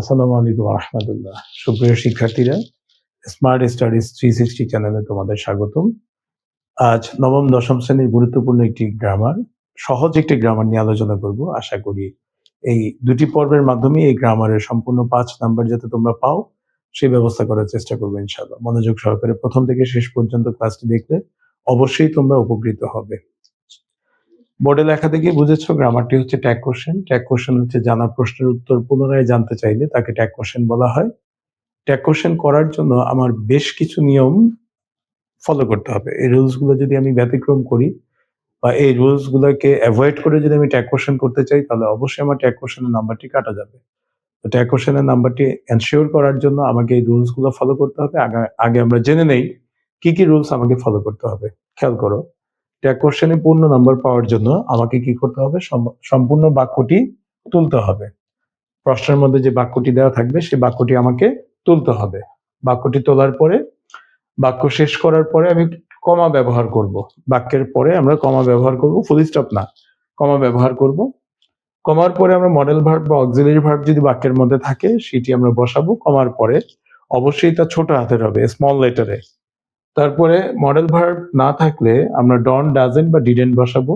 আসসালামু আলাইকুম রহমতুল্লাহ। সুপ্রিয় শিক্ষার্থীরা স্মার্ট স্টাডিজ থ্রি সিক্সটি চ্যানেলে তোমাদের স্বাগতম। আজ নবম, দশম শ্রেণির গুরুত্বপূর্ণ একটি গ্রামার সহজ একটি গ্রামার নিয়ে আলোচনা করব। আশা করি এই দুটি পর্বের মাধ্যমে এই গ্রামারের সম্পূর্ণ পাঁচ নাম্বার যাতে তোমরা পাও, সেই ব্যবস্থা করার চেষ্টা করব ইনশাআল্লাহ। মনোযোগ সহকারে প্রথম থেকে শেষ পর্যন্ত ক্লাসটি দেখলে অবশ্যই তোমরা উপকৃত হবে। বোর্ডে লেখা থেকে বুঝেছ গ্রামারটি হচ্ছে ট্যাগ কোশ্চেন ট্যাগ কোশ্চেন হচ্ছে জানা প্রশ্নের উত্তর পুনরায় জানতে চাইলে তাকে ট্যাগ কোশ্চেন বলা হয়। ট্যাগ কোশ্চেন করার জন্য আমার বেশ কিছু নিয়ম ফলো করতে হবে। এই রুলসগুলো যদি আমি ব্যতিক্রম করি বা এই রুলস গুলোকে অ্যাভয়েড করে যদি আমি ট্যাগ কোশ্চেন করতে চাই, তাহলে অবশ্যই আমার ট্যাগ কোশ্চেনের নাম্বারটি কাটা যাবে। তো ট্যাগ কোশ্চেনের নাম্বারটি এনশিওর করার জন্য আমাকে এই রুলসগুলো ফলো করতে হবে। আগে আগে আমরা জেনে নেই কি কি রুলস আমাকে ফলো করতে হবে। খেয়াল করো। ট্যাগ কোশ্চেনে পূর্ণ নাম্বার পাওয়ার জন্য আমাকে কি করতে হবে? সম্পূর্ণ বাক্যটি তুলতে হবে। প্রশ্নের মধ্যে যে বাক্যটি দেওয়া থাকবে সেই বাক্যটি আমাকে তুলতে হবে। বাক্যটি তোলার পরে, বাক্য শেষ করার পরে আমি কমা ব্যবহার করব। বাক্যের পরে আমরা কমা ব্যবহার করব। ফুল স্টপ না। কমা ব্যবহার করব। কমার পরে আমরা মডেল ভার্ব বা অক্সিলারি ভার্ব যদি বাক্যের মধ্যে থাকে, সেটি আমরা বসাবো। কমার পরে অবশ্যই তা ছোট হাতের হবে স্মল লেটারে তারপরে মডেল ভার্ব না থাকলে আমরা ডন ডাজেন্ট বা ডিডেন্ট বসাবো।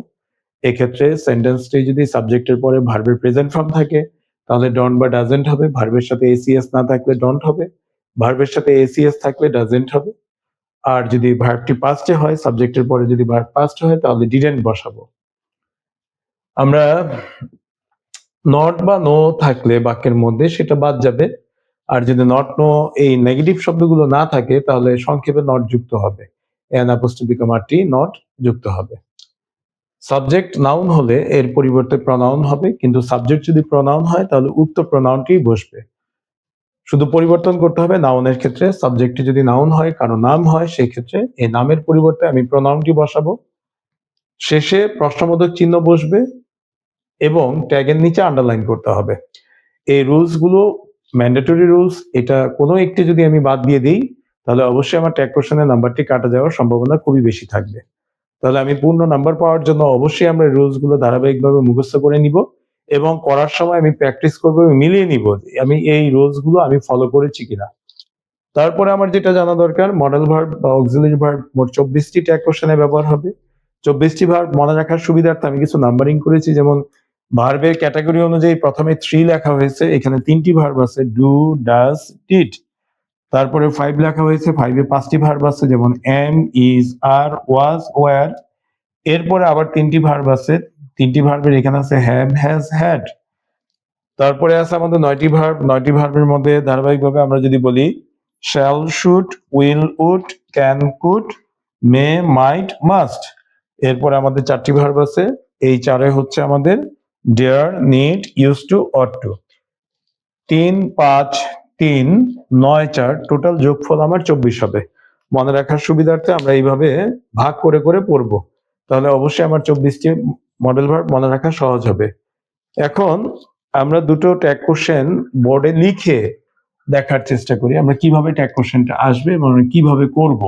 এক্ষেত্রে সেন্টেন্সটি যদি সাবজেক্টের পরে ভার্বের প্রেজেন্ট ফর্ম থাকে, তাহলে ডন বা ডাজেন্ট হবে। ভার্বের সাথে এসিএস না থাকলে ডন্ট হবে। ভার্বের সাথে এসিএস থাকলে ডাজেন্ট হবে। আর যদি ভার্বটি পাস্টে হয় সাবজেক্টের পরে যদি ভার্ব পাস্ট হয়, তাহলে ডিডেন্ট বসাবো। আমরা নট বা নো থাকলে বাক্যের মধ্যে সেটা বাদ যাবে। আর যদি নট নো এই নেগেটিভ শব্দগুলো না থাকে, তাহলে সংক্ষেপে নট যুক্ত হবে। এন অ্যাপোস্ট্রফিক মারটি নট যুক্ত হবে। সাবজেক্ট নাউন হলে এর পরিবর্তে প্রনাউন হবে, কিন্তু সাবজেক্ট যদি প্রনাউন হয়, তাহলে উক্ত প্রনাউনটি বসবে। শুধু পরিবর্তন করতে হবে নাউনের ক্ষেত্রে। সাবজেক্টটি যদি নাউন হয়, কারও নাম হয় সেই ক্ষেত্রে এই নামের পরিবর্তে আমি প্রনাউনটি বসাবো। শেষে প্রশ্নবোধক চিহ্ন বসবে এবং ট্যাগের নিচে আন্ডারলাইন করতে হবে। এই রুলসগুলো ম্যান্ডেটরি রুলস এটা কোনো একটি যদি আমি বাদ দিয়ে দিই, তাহলে অবশ্যই আমার ট্যাগ কোশ্চেনের নাম্বারটি কাটা যাওয়ার সম্ভাবনা খুবই বেশি থাকবে। তাহলে আমি পূর্ণ নাম্বার পাওয়ার জন্য অবশ্যই আমরা রুলসগুলো ধারাবাহিকভাবে মুখস্থ করে নিব এবং করার সময় আমি প্র্যাকটিস করব মিলিয়ে নিব আমি এই রুলসগুলো আমি ফলো করেছি কিনা। তারপরে আমার যেটা জানা দরকার মডেল ভার্ব বা অক্সিলারি ভার্ব মোট চব্বিশটি ট্যাগ কোশ্চেনে ব্যবহার হবে। চব্বিশটি ভার্ব মনে রাখার সুবিধার্থে আমি কিছু নাম্বারিং করেছি, যেমন ভার্বের ক্যাটাগরি অনুযায়ী প্রথমে থ্রি লেখা হয়েছে, এখানে তিনটি ভার্ব আছে ডু ডাস ডিড তারপরে ফাইভ লেখা হয়েছে ফাইভে পাঁচটি ভার্ব আছে, যেমন am is are was were এরপরে আবার তিনটি ভার্ব আছে, তিনটি ভার্বের এখানে আছে হ্যাভ হ্যাজ হ্যাড তারপরে আছে আমাদের নয়টি ভার্ব নয়টি ভার্বের মধ্যে ধারাবাহিকভাবে আমরা যদি বলি shall should will would can could may might must এরপরে আমাদের চারটি ভার্ব আছে, এই চারে হচ্ছে আমাদের dare need use to ought to তিন, পাঁচ, তিন, নয়, চার টোটাল যোগফল আমার চব্বিশ হবে। মনে রাখার সুবিধার্থে আমরা এইভাবে ভাগ করে করে পড়ব। তাহলে অবশ্যই আমার চব্বিশটি মডেল ভার্ব মনে রাখা সহজ হবে। এখন আমরা দুটো ট্যাগ কোশ্চেন বোর্ডে লিখে দেখার চেষ্টা করি। আমরা কীভাবে ট্যাগ কোশ্চেনটা আসবে এবং কীভাবে করব?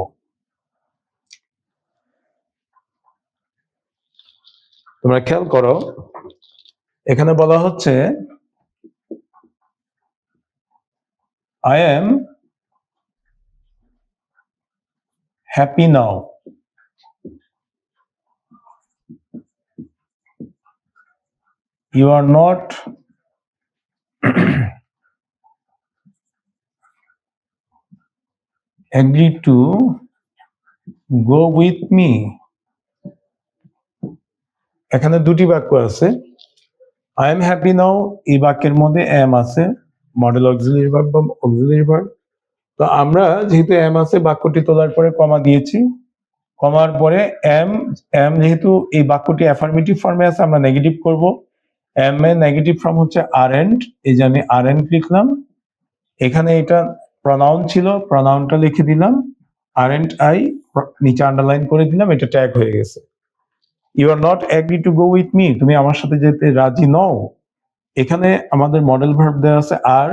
তোমরা খেয়াল করো এখানে বলা হচ্ছে I am happy now you are not agree to go with me. এখানে দুটি বাক্য আছে। আই এম হ্যাপি নাও এই বাক্যের মধ্যে এম আছে মডেল অক্সিলারি ভার্ব বা অক্সিলারি ভার্ব তো আমরা যেহেতু এম আছে, বাক্যটি তোলার পরে কমা দিয়েছি। কমার পরে এম এম যেহেতু এই বাক্যটি অ্যাফার্মেটিভ ফর্মে আছে, আমরা নেগেটিভ করব। এম এর নেগেটিভ ফর্ম হচ্ছে আর এন্ড এই যে আমি আর এন্ড লিখলাম। এখানে এটা প্রনাউন ছিল প্রনাউনটা লিখে দিলাম। আর এন্ড আই নিচে আন্ডারলাইন করে দিলাম, এটা ট্যাগ হয়ে গেছে। You are not agree to go with me তুমি আমার সাথে যেতে রাজি নও। এখানে আমাদের মডেল ভার্ব দেওয়া আছে আর।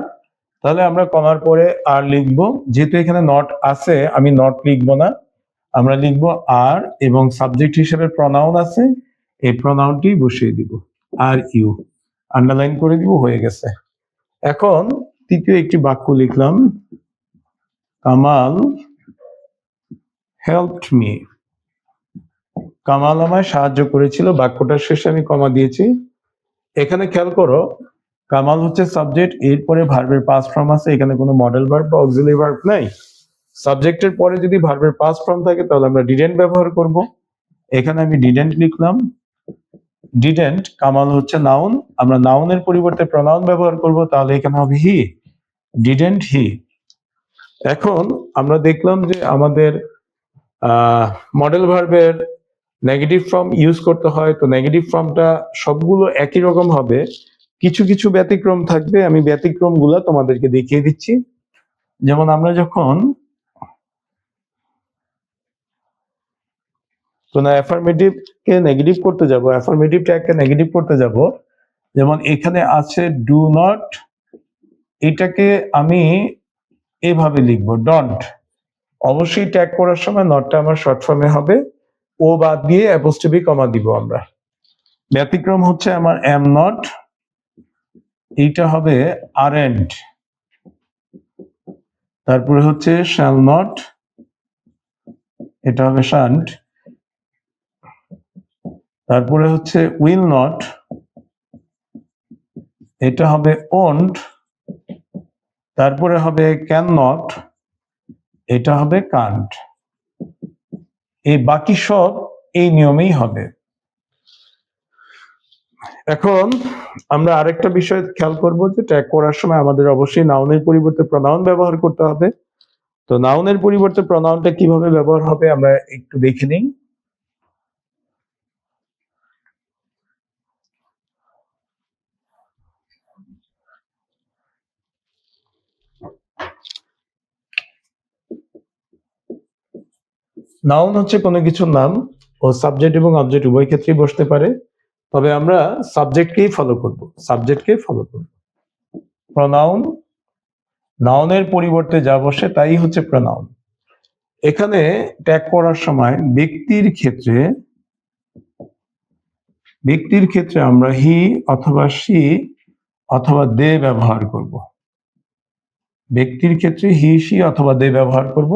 তাহলে আমরা কমার পরে আর লিখব। যেহেতু এখানে নট আছে, আমি নট লিখব না। আমরা লিখব আর এবং সাবজেক্ট হিসেবে প্রনাউন আছে। এই প্রনাউনটি বসিয়ে দিব। আর ইউ আন্ডারলাইন করে দিব, হয়ে গেছে। এখন তৃতীয় একটি বাক্য লিখলাম। কামাল হেল্পড মি কামাল আমায় সাহায্য করেছিল বাক্যটার শেষে আমি কমা দিয়েছি। এখানে খেয়াল করো, কামাল হচ্ছে সাবজেক্ট এরপরে ভার্বের পাস ফর্ম আছে, এখানে কোনো মডেল ভার্ব বা অক্সিলি ভার্ব নাই। সাবজেক্টের পরে যদি ভার্বের পাস ফর্ম থাকে, তাহলে আমরা ডিডেন্ট ব্যবহার করব। এখানে আমি ডিডেন্ট লিখলাম। ডিডেন্ট কামাল হচ্ছে নাউন আমরা নাউনের পরিবর্তে প্রনাউন ব্যবহার করব, তাহলে এখানে হবে হি ডিডেন্ট হি এখন আমরা দেখলাম যে আমাদের মডেল ভার্বের নেগেটিভ ফর্ম ইউজ করতে হয়, তো নেগেটিভ ফর্মটা সবগুলো একই রকম হবে। কিছু কিছু ব্যতিক্রম থাকবে, আমি ব্যতিক্রমগুলো তোমাদেরকে দেখিয়ে দিচ্ছি। যেমন আমরা যখন কোন অ্যাফার্মেটিভ কে নেগেটিভ করতে যাব অ্যাফার্মেটিভ ট্যাগকে নেগেটিভ করতে যাব। যেমন এখানে আছে ডু নট এটাকে আমি এভাবে লিখব ডন্ট অবশ্যই ট্যাগ করার সময় নটটা আমার শর্ট ফর্মে হবে। ও বাদ দিয়ে অ্যাপোস্ট্রফি কমা দিব আমরা। ব্যতিক্রম হচ্ছে আমার এম নট। এইটা হবে আর এন্ড। তারপরে হচ্ছে শ্যাল নট। এটা হবে শান্ট। তারপরে হচ্ছে উইল নট। এটা হবে ওন্ট। তারপরে হবে ক্যান নট। এটা হবে কান্ট। এই বাকি সব এই নিয়মেই হবে। এখন আমরা আরেকটা বিষয় খেয়াল করব যে ট্যাগ করার সময় আমাদের অবশ্যই নাউনের পরিবর্তে প্রনাউন ব্যবহার করতে হবে। তো নাউনের পরিবর্তে প্রনাউনটা কীভাবে ব্যবহার হবে আমরা একটু দেখে নিই। নাউন হচ্ছে কোনো কিছুর নাম ও সাবজেক্ট এবং অবজেক্ট উভয় ক্ষেত্রেই বসতে পারে। তবে আমরা সাবজেক্টকেই ফলো করব সাবজেক্টকে ফলো করব। প্রনাউন নাউনের পরিবর্তে যা বসে তাই হচ্ছে প্রনাউন এখানে ট্যাগ করার সময় ব্যক্তির ক্ষেত্রে ব্যক্তির ক্ষেত্রে আমরা হি অথবা সি অথবা দে ব্যবহার করব। ব্যক্তির ক্ষেত্রে হি সি অথবা দে ব্যবহার করব।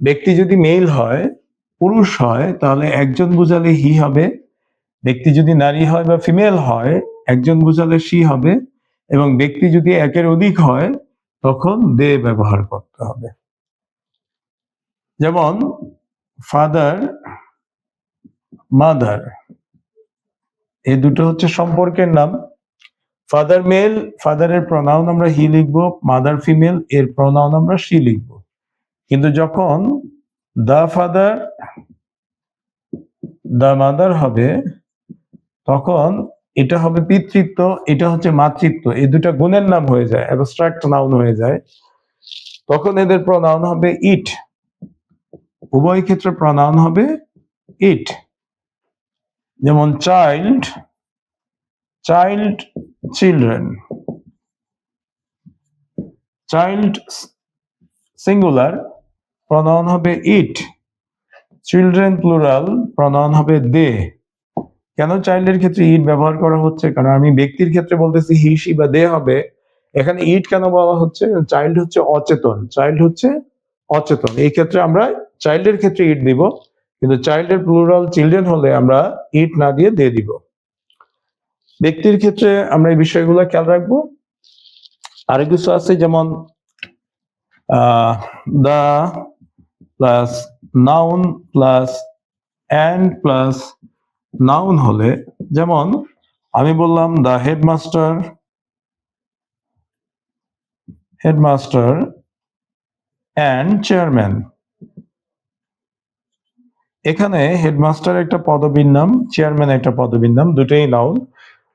ব্যক্তি যদি মেল হয়, পুরুষ হয়, তাহলে একজন বুঝালে হি হবে। ব্যক্তি যদি নারী হয় বা ফিমেল হয়, একজন বুঝালে সি হবে। এবং ব্যক্তি যদি একের অধিক হয়, তখন দে ব্যবহার করতে হবে। যেমন ফাদার মাদার এই দুটো হচ্ছে সম্পর্কের নাম। ফাদার মেল ফাদারের প্রনাউন আমরা হি লিখব মাদার ফিমেল এর প্রনাউন আমরা সি লিখব। কিন্তু যখন দা ফাদার, দা মাদার হবে, তখন এটা হবে পিতৃত্ব, এটা হচ্ছে মাতৃত্ব, এই দুটা গুণের নাম হয়ে যায় অ্যাবস্ট্রাক্ট নাউন হয়ে যায়। তখন এদের প্রনাউন হবে ইট উভয় ক্ষেত্রে প্রনাউন হবে ইট যেমন child child children child singular pronoun হবে ইট। চিলড্রেন প্লুরাল প্রনাউন হবে দে কেন চাইল্ডের ক্ষেত্রে ইট ব্যবহার করা হচ্ছে? কারণ আমি ব্যক্তির ক্ষেত্রে বলতেছি হি বা দে হবে। এখানে ইট কেন বলা হচ্ছে? চাইল্ড হচ্ছে অচেতন। চাইল্ড হচ্ছে অচেতন। এই ক্ষেত্রে আমরা চাইল্ডের ক্ষেত্রে ইট দিব, কিন্তু চাইল্ডের প্লুরাল চিলড্রেন হলে আমরা ইট না দিয়ে দে দিব। ব্যক্তির ক্ষেত্রে আমরা এই বিষয়গুলো খেয়াল রাখব। আরেক কিছু আছে যেমন, আহ, the plus noun plus and plus noun হলে যেমন আমি বললাম দা হেডমাস্টার হেডমাস্টার অ্যান্ড চেয়ারম্যান এখানে হেডমাস্টার একটা পদবীর নাম চেয়ারম্যান একটা পদবীর নাম, দুটোই নাউন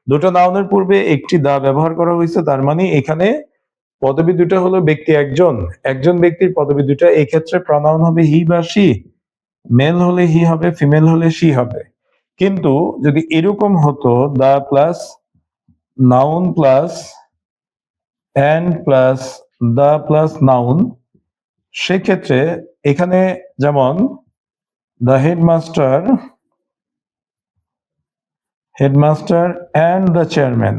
দুটো নাউনের পূর্বে একটি দা ব্যবহার করা হয়েছে, তার মানে এখানে পদবী দুটো হলো ব্যক্তি একজন একজন ব্যক্তির পদবী দুটো এই ক্ষেত্রে প্রনাউন হবে হি বা সি মেল হলে হি হবে ফিমেল হলে সি হবে। কিন্তু যদি এরকম হতো the plus noun plus and plus the plus noun সেক্ষেত্রে এখানে যেমন the headmaster headmaster and the chairman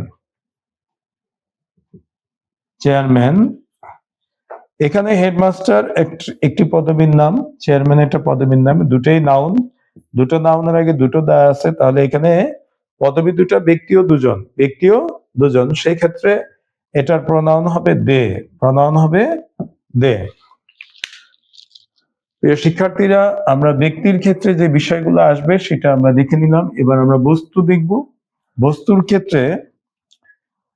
chairman. এখানে হেডমাস্টার একটি পদবীর নাম, চেয়ারম্যান একটা পদবীর নাম, দুটোই নাউন। দুটো নাউনের আগে দুটো দেওয়া আছে, তাহলে এখানে পদবী দুটো ব্যক্তিও দুজন। ব্যক্তিও দুজন, সেই ক্ষেত্রে এটার প্রনাউন হবে দে। প্রনাউন হবে দে। প্রিয় শিক্ষার্থীরা, আমরা ব্যক্তির ক্ষেত্রে যে বিষয়গুলো আসবে, সেটা আমরা দেখে নিলাম। এবার আমরা বস্তু দেখব। বস্তুর ক্ষেত্রে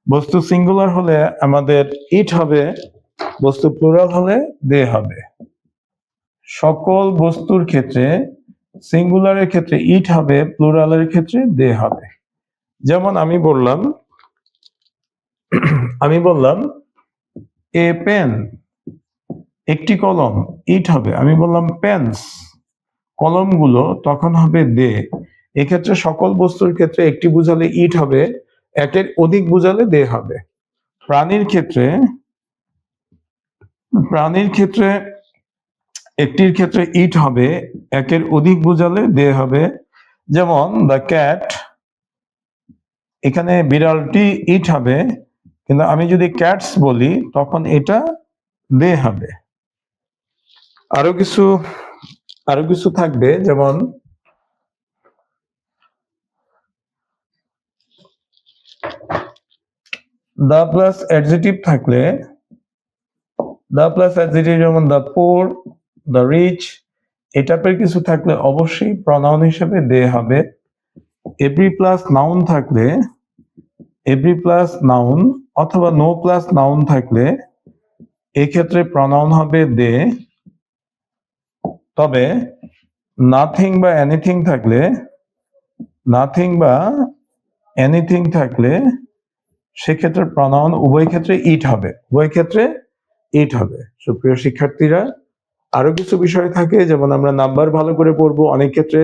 বস্তু সিঙ্গুলার হলে আমাদের ইট হবে, বস্তু প্লুরাল হলে দে হবে। সকল বস্তুর ক্ষেত্রে সিঙ্গুলারের ক্ষেত্রে ইট হবে প্লুরালের ক্ষেত্রে দে হবে। যেমন আমি বললাম আমি বললাম এ পেন একটি কলম ইট হবে। আমি বললাম পেন্স কলমগুলো তখন হবে দে এক্ষেত্রে সকল বস্তুর ক্ষেত্রে একটি বুঝালে ইট হবে একের অধিক বুঝালে দে হবে। প্রাণীর ক্ষেত্রে প্রাণীর ক্ষেত্রে, একটির ক্ষেত্রে ইট হবে, একের অধিক বুঝালে দে হবে। যেমন দ্য ক্যাট এখানে বিড়ালটি ইট হবে, কিন্তু আমি যদি ক্যাটস বলি, তখন এটা দে হবে। আরও কিছু আরও কিছু থাকবে, যেমন দা প্লাস অ্যাডজেটিভ থাকলে দা প্লাস অ্যাডজেটিভ যেমন দা পোর দা রিচ এই টাইপের কিছু থাকলে অবশ্যই প্রনাউন হিসেবে দে হবে। এভরি প্লাস নাউন থাকলে এভরি প্লাস নাউন অথবা নো প্লাস নাউন থাকলে এক্ষেত্রে প্রনাউন হবে দে। তবে নাথিং বা এনিথিং থাকলে নাথিং বা এনিথিং থাকলে সেক্ষেত্রে প্রনাউন উভয় ক্ষেত্রে ইট হবে, উভয় ক্ষেত্রে ইট হবে। সুপ্রিয় শিক্ষার্থীরা, আরও কিছু বিষয় থাকে, যেমন আমরা নাম্বার ভালো করে পড়ব, অনেক ক্ষেত্রে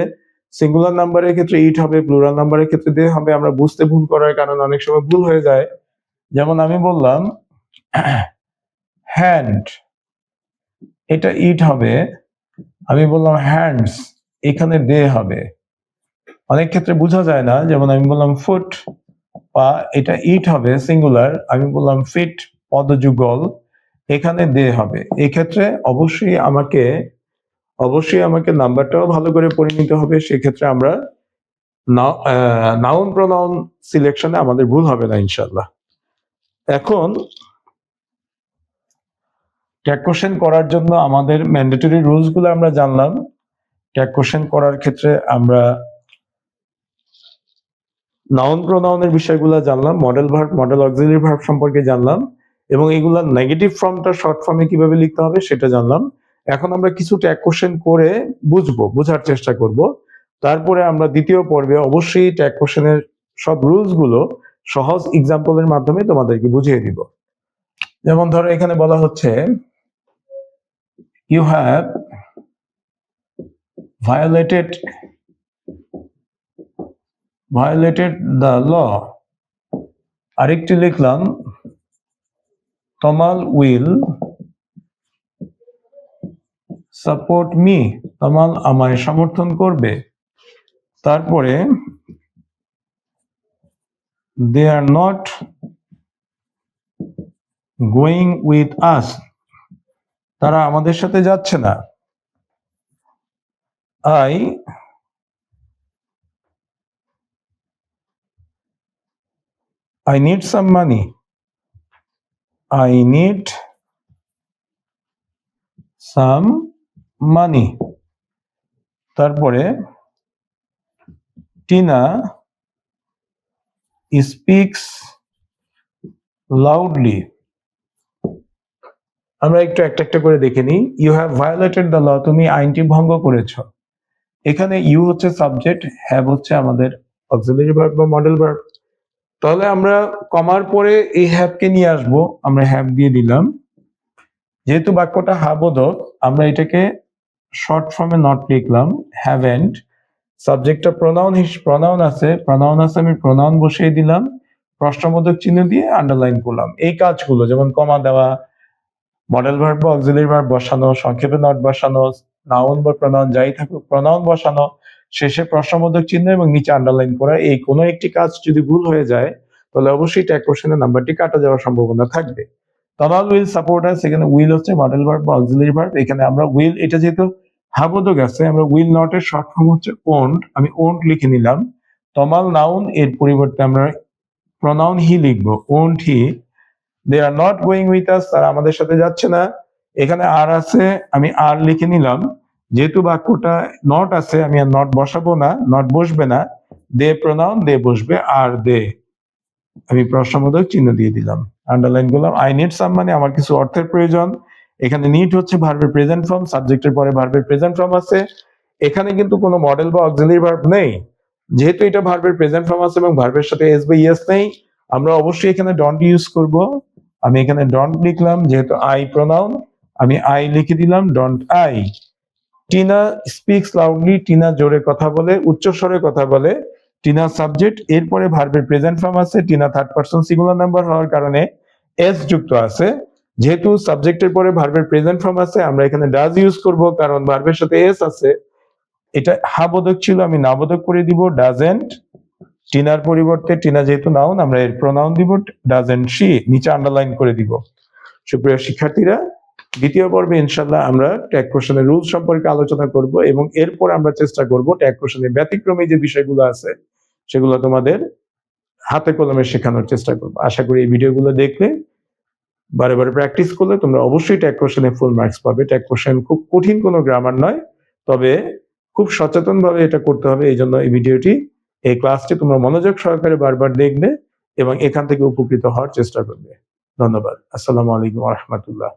সিঙ্গুলার নাম্বারের ক্ষেত্রে ইট হবে প্লুরাল নাম্বারের ক্ষেত্রে দে হবে, আমরা বুঝতে ভুল করার কারণে অনেক সময় ভুল হয়ে যায়। যেমন আমি বললাম হ্যান্ড এটা ইট হবে, আমি বললাম হ্যান্ডস এখানে দে হবে। অনেক ক্ষেত্রে বোঝা যায় না, যেমন আমি বললাম ফুট বা এটা ইট হবে সিঙ্গুলার আমি বললাম ফিট পদযুগল, এখানে দে হবে। এক্ষেত্রে অবশ্যই আমাকে অবশ্যই আমাকে নাম্বারটাও ভালো করে পরিণত হবে। সেক্ষেত্রে আমরা নাউন প্রনাউন সিলেকশনে আমাদের ভুল হবে না ইনশাল্লাহ এখন ট্যাগ কোশ্চেন করার জন্য আমাদের ম্যান্ডেটরি রুলসগুলো আমরা জানলাম। ট্যাগ কোশ্চেন করার ক্ষেত্রে আমরা নাউন প্রোনাউনের বিষয়গুলো জানলাম modal verb modal auxiliary verb সম্পর্কে জানলাম, এবং এগুলা নেগেটিভ ফর্মটা শর্ট ফর্মে কীভাবে লিখতে হবে সেটা জানলাম। এখন আমরা কিছু ট্যাগ কোশ্চেন করে বুঝব, বোঝার চেষ্টা করব। তারপরে আমরা দ্বিতীয় পর্বে অবশ্যই ট্যাগ কোশ্চেনের সব রুলসগুলো সহজ এক্সাম্পলের মাধ্যমে তোমাদেরকে বুঝিয়ে দিব। যেমন ধরো এখানে বলা হচ্ছে you have violated violated the law. আরেকটি লিখলাম, তমাল উইল সাপোর্ট মি, তমাল আমায় সমর্থন করবে। তারপরে, they are not going with us, তারা আমাদের সাথে যাচ্ছে না। I I need some money. I need some money. তারপরে টিনা স্পিক্স লাউডলি আমরা একটু একটা একটা করে দেখে নিই। You have violated the law তুমি আইনটি ভঙ্গ করেছ। এখানে ইউ হচ্ছে সাবজেক্ট হ্যাভ হচ্ছে আমাদের অক্সিলারি ভার্ব বা মডেল ভার্ব তাহলে আমরা কমার পরে এই হ্যাপকে নিয়ে আসব। আমরা হ্যাপ দিয়ে দিলাম। যেহেতু বাক্যটা হাবোধক, আমরা এটাকে শর্ট ফর্মে নট লিখলাম। হ্যাভেন্ট সাবজেক্টটা প্রনাউন প্রনাউন আছে। প্রনাউন আছে, আমি প্রনাউন বসিয়ে দিলাম। প্রশ্নবোধক চিহ্ন দিয়ে আন্ডারলাইন করলাম। এই কাজগুলো, যেমন কমা দেওয়া মডেল ভার্ব বা অক্সিলারি ভার্ব বসানো, সংক্ষেপে নট বসানো নাউন বা প্রনাউন যাই থাকুক প্রনাউন বসানো শেষে প্রশ্নবোধক চিহ্ন এবং নিচে আন্ডারলাইন করা এই কোনো একটি কাজ যদি ভুল হয়ে যায়, তাহলে অবশ্যই ট্যাগ কোশ্চেনের নাম্বারটি কাটা যাওয়ার সম্ভাবনা থাকবে। তমাল উইল সাপোর্ট আছে এখানে উইল হচ্ছে মডেল ভার্ব বা অক্সিলারি ভার্ব এখানে আমরা উইল এটা যেহেতু হাবোধক আছে, আমরা উইল নট এর শর্ট ফর্ম হচ্ছে ওন্ট আমি ওন্ট লিখে নিলাম। তমাল নাউন এর পরিবর্তে আমরা প্রনাউন হি লিখব won't he they are not going with us তারা আমাদের সাথে যাচ্ছে না। এখানে আর আছে, আমি আর লিখে নিলাম। যেহেতু বাক্যটা নট আছে, আমি আর নট বসাবো না নট বসবে না দে প্রনাউন দে বসবে, আর দে আমি প্রশ্নবোধক চিহ্ন দিয়ে দিলাম। আন্ডারলাইন করলাম আই নিড সাম মানে আমার কিছু অর্থের প্রয়োজন। এখানে নিট হচ্ছে ভার্বের প্রেজেন্ট ফর্ম সাবজেক্টের পরে ভার্বের প্রেজেন্ট ফর্ম আছে। এখানে কিন্তু কোনো মডেল বা অক্সিলারি ভার্ব নেই। যেহেতু এটা ভার্বের প্রেজেন্ট ফর্ম আছে এবং ভার্বের সাথে এস বা ইয়েস নেই, আমরা অবশ্যই এখানে ডন্ট ইউজ করব। আমি এখানে ডন্ট লিখলাম, যেহেতু আই প্রোনাউন আমি আই লিখে দিলাম don't I Tina speaks loudly Tina জোরে কথা বলে উচ্চ স্বরে কথা বলে। টিনা সাবজেক্ট এরপরে ভার্বের প্রেজেন্ট ফর্ম আছে, Tina third person singular number হওয়ার কারণে এস যুক্ত আছে। যেহেতু সাবজেক্টের পরে ভার্বের প্রেজেন্ট ফর্ম আছে, আমরা এখানে ডাজ ইউজ করব, কারণ ভার্বের সাথে এস আছে। এটা হাবোধক ছিল, আমি নাবোধক করে দিব ডাজেন্ট টিনার পরিবর্তে, টিনা যেহেতু নাউন আমরা এর প্রোনাউন দিব ডাজেন্ট শি নিচে আন্ডারলাইন করে দিব। সুপ্রিয় শিক্ষার্থীরা দ্বিতীয় পর্বে ইনশাল্লাহ আমরা ট্যাগ কোশ্চেনের রুল সম্পর্কে আলোচনা করব এবং এরপর আমরা চেষ্টা করব ট্যাগ কোশ্চেনের ব্যতিক্রমী যে বিষয়গুলো আছে, সেগুলো তোমাদের হাতে কলমে শেখানোর চেষ্টা করব। আশা করি এই ভিডিওগুলো দেখলে, বারে বারে প্র্যাকটিস করলে তোমরা অবশ্যই ট্যাগ কোশ্চেনে ফুল মার্কস পাবে। ট্যাগ কোশ্চেন খুব কঠিন কোনো গ্রামার নয়, তবে খুব সচেতন ভাবে এটা করতে হবে, এই জন্য এই ভিডিওটি, এই ক্লাসটি তোমরা মনোযোগ সহকারে বারবার দেখবে এবং এখান থেকে উপকৃত হওয়ার চেষ্টা করবে। ধন্যবাদ। আসসালামু আলাইকুম রহমতুল্লাহ।